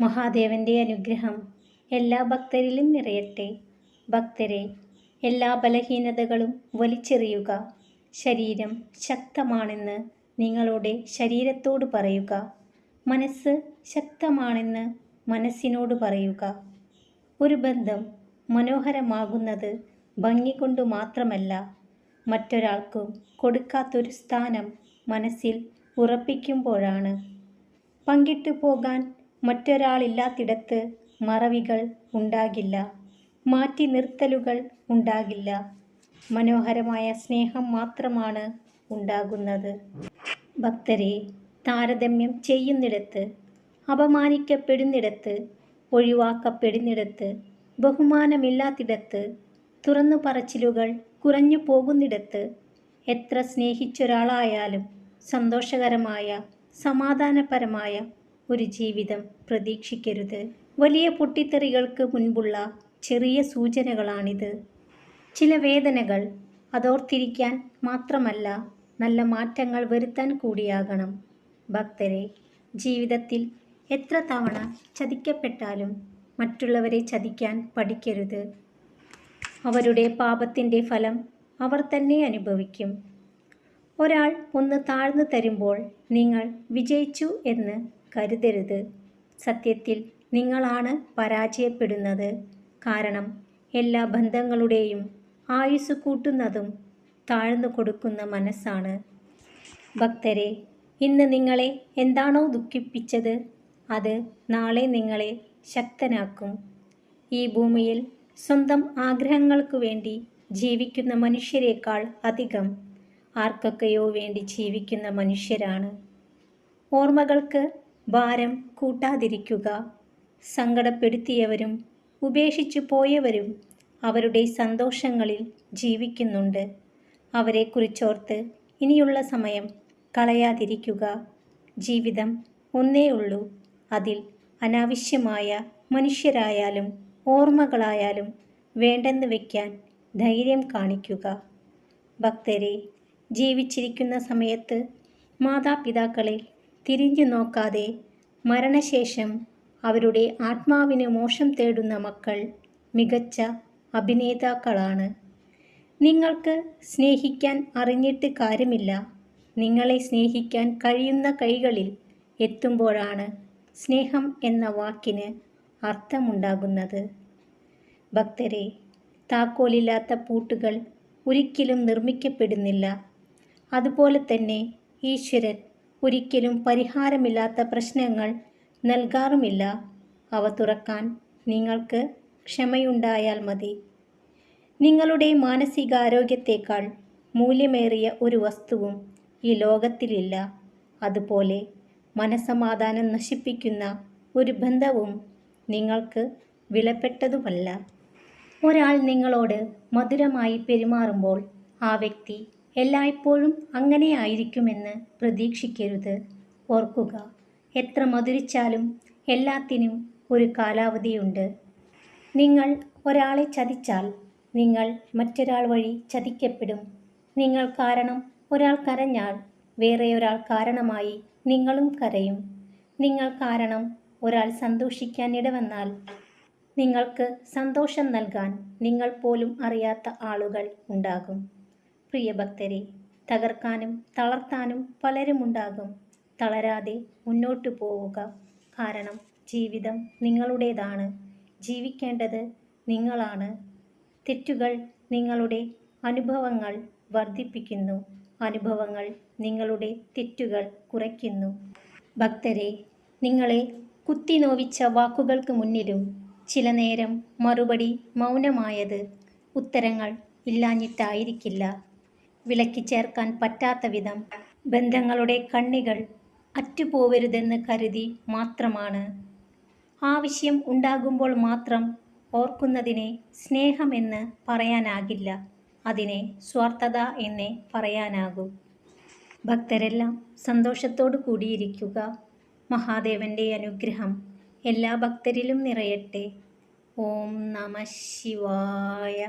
മഹാദേവന്റെ അനുഗ്രഹം എല്ലാ ഭക്തരിലും നിറയട്ടെ. ഭക്തരെ എല്ലാ ബലഹീനതകളും വലിച്ചെറിയുക. ശരീരം ശക്തമാണെന്ന് നിങ്ങളുടെ ശരീരത്തോട് പറയുക. മനസ്സ് ശക്തമാണെന്ന് മനസ്സിനോട് പറയുക. ഒരു ബന്ധം മനോഹരമാകുന്നത് ഭംഗി കൊണ്ട് മാത്രമല്ല മറ്റൊരാൾക്കും കൊടുക്കാത്തൊരു സ്ഥാനം മനസ്സിൽ ഉറപ്പിക്കുമ്പോഴാണ്. പങ്കിട്ടു പോകാൻ മറ്റൊരാളില്ലാത്തിടത്ത് മറവികൾ ഉണ്ടാകില്ല മാറ്റി നിർത്തലുകൾ ഉണ്ടാകില്ല. മനോഹരമായ സ്നേഹം മാത്രമാണ് ഉണ്ടാകുന്നത്. ഭക്തരെ താരതമ്യം ചെയ്യുന്നിടത്ത് അപമാനിക്കപ്പെടുന്നിടത്ത് ഒഴിവാക്കപ്പെടുന്നിടത്ത് ബഹുമാനമില്ലാത്തിടത്ത് തുറന്നു പറച്ചിലുകൾ കുറഞ്ഞു പോകുന്നിടത്ത് എത്ര സ്നേഹിച്ചൊരാളായാലും സന്തോഷകരമായ സമാധാനപരമായ ഒരു ജീവിതം പ്രതീക്ഷിക്കരുത്. വലിയ പൊട്ടിത്തെറികൾക്ക് മുൻപുള്ള ചെറിയ സൂചനകളാണിത്. ചില വേദനകൾ അതോർത്തിരിക്കാൻ മാത്രമല്ല നല്ല മാറ്റങ്ങൾ വരുത്താൻ കൂടിയാകണം. ഭക്തരെ ജീവിതത്തിൽ എത്ര തവണ ചതിക്കപ്പെട്ടാലും മറ്റുള്ളവരെ ചതിക്കാൻ പഠിക്കരുത്. അവരുടെ പാപത്തിന്റെ ഫലം അവർ തന്നെ അനുഭവിക്കും. ഒരാൾ ഒന്ന് താഴ്ന്നു തരുമ്പോൾ നിങ്ങൾ വിജയിച്ചു എന്ന് കരുതരുത്. സത്യത്തിൽ നിങ്ങളാണ് പരാജയപ്പെടുന്നത്. കാരണം എല്ലാ ബന്ധങ്ങളുടെയും ആയുസ് കൂട്ടുന്നതും താഴ്ന്നു കൊടുക്കുന്ന മനസ്സാണ്. ഭക്തരെ ഇന്ന് നിങ്ങളെ എന്താണോ ദുഃഖിപ്പിച്ചത് അത് നാളെ നിങ്ങളെ ശക്തനാക്കും. ഈ ഭൂമിയിൽ സ്വന്തം ആഗ്രഹങ്ങൾക്കു വേണ്ടി ജീവിക്കുന്ന മനുഷ്യരെക്കാൾ അധികം ആർക്കൊക്കെയോ വേണ്ടി ജീവിക്കുന്ന മനുഷ്യരാണ്. ഓർമ്മകൾക്ക് ഭാരം കൂട്ടാതിരിക്കുക. സങ്കടപ്പെടുത്തിയവരും ഉപേക്ഷിച്ചു പോയവരും അവരുടെ സന്തോഷങ്ങളിൽ ജീവിക്കുന്നുണ്ട്. അവരെക്കുറിച്ചോർത്ത് ഇനിയുള്ള സമയം കളയാതിരിക്കുക. ജീവിതം ഒന്നേ ഉള്ളൂ. അതിൽ അനാവശ്യമായ മനുഷ്യരായാലും ഓർമ്മകളായാലും വേണ്ടെന്ന് വയ്ക്കാൻ ധൈര്യം കാണിക്കുക. ഭക്തരെ ജീവിച്ചിരിക്കുന്ന സമയത്ത് മാതാപിതാക്കളെ തിരിഞ്ഞു നോക്കാതെ മരണശേഷം അവരുടെ ആത്മാവിന് മോശം തേടുന്ന മക്കൾ മികച്ച അഭിനേതാക്കളാണ്. നിങ്ങൾക്ക് സ്നേഹിക്കാൻ അറിഞ്ഞിട്ട് കാര്യമില്ല. നിങ്ങളെ സ്നേഹിക്കാൻ കഴിയുന്ന കൈകളിൽ എത്തുമ്പോഴാണ് സ്നേഹം എന്ന വാക്കിന് അർത്ഥമുണ്ടാകുന്നത്. ഭക്തരെ താക്കോലില്ലാത്ത പൂട്ടുകൾ ഒരിക്കലും നിർമ്മിക്കപ്പെടുന്നില്ല. അതുപോലെ തന്നെ ഈശ്വരൻ ഒരിക്കലും പരിഹാരമില്ലാത്ത പ്രശ്നങ്ങൾ നൽകാറുമില്ല. അവ തുറക്കാൻ നിങ്ങൾക്ക് ക്ഷമയുണ്ടായാൽ മതി. നിങ്ങളുടെ മാനസികാരോഗ്യത്തേക്കാൾ മൂല്യമേറിയ ഒരു വസ്തുവും ഈ ലോകത്തിലില്ല. അതുപോലെ മനസമാധാനം നശിപ്പിക്കുന്ന ഒരു ബന്ധവും നിങ്ങൾക്ക് വിലപ്പെട്ടതുമല്ല. ഒരാൾ നിങ്ങളോട് മധുരമായി പെരുമാറുമ്പോൾ ആ വ്യക്തി എല്ലായ്പ്പോഴും അങ്ങനെ ആയിരിക്കുമെന്ന് പ്രതീക്ഷിക്കരുത്. ഓർക്കുക എത്ര മധുരിച്ചാലും എല്ലാത്തിനും ഒരു കാലാവധിയുണ്ട്. നിങ്ങൾ ഒരാളെ ചതിച്ചാൽ നിങ്ങൾ മറ്റൊരാൾ വഴി ചതിക്കപ്പെടും. നിങ്ങൾ കാരണം ഒരാൾ കരഞ്ഞാൽ വേറെ ഒരാൾ കാരണമായി നിങ്ങളും കരയും. നിങ്ങൾ കാരണം ഒരാൾ സന്തോഷിക്കാൻ ഇടവന്നാൽ നിങ്ങൾക്ക് സന്തോഷം നൽകാൻ നിങ്ങൾ പോലും അറിയാത്ത ആളുകൾ ഉണ്ടാകും. പ്രിയ ഭക്തരെ തകർക്കാനും തളർത്താനും പലരുമുണ്ടാകും. തളരാതെ മുന്നോട്ടു പോവുക കാരണം ജീവിതം നിങ്ങളുടേതാണ്. ജീവിക്കേണ്ടത് നിങ്ങളാണ്. തെറ്റുകൾ നിങ്ങളുടെ അനുഭവങ്ങൾ വർദ്ധിപ്പിക്കുന്നു. അനുഭവങ്ങൾ നിങ്ങളുടെ തെറ്റുകൾ കുറയ്ക്കുന്നു. ഭക്തരെ നിങ്ങളെ കുത്തിനോവിച്ച വാക്കുകൾക്ക് മുന്നിലും ചില നേരം മറുപടി മൗനമായത് ഉത്തരങ്ങൾ ഇല്ലാഞ്ഞിട്ടായിരിക്കില്ല. വിലക്കി ചേർക്കാൻ പറ്റാത്ത വിധം ബന്ധങ്ങളുടെ കണ്ണികൾ അറ്റുപോവരുതെന്ന് കരുതി മാത്രമാണ്. ആവശ്യം ഉണ്ടാകുമ്പോൾ മാത്രം ഓർക്കുന്നതിനെ സ്നേഹമെന്ന് പറയാനാകില്ല. അതിനെ സ്വാർത്ഥത എന്നേ പറയാനാകൂ. ഭക്തരെല്ലാം സന്തോഷത്തോടു കൂടിയിരിക്കുക. മഹാദേവന്റെ അനുഗ്രഹം എല്ലാ ഭക്തരിലും നിറയട്ടെ. ഓം നമ ശിവായ.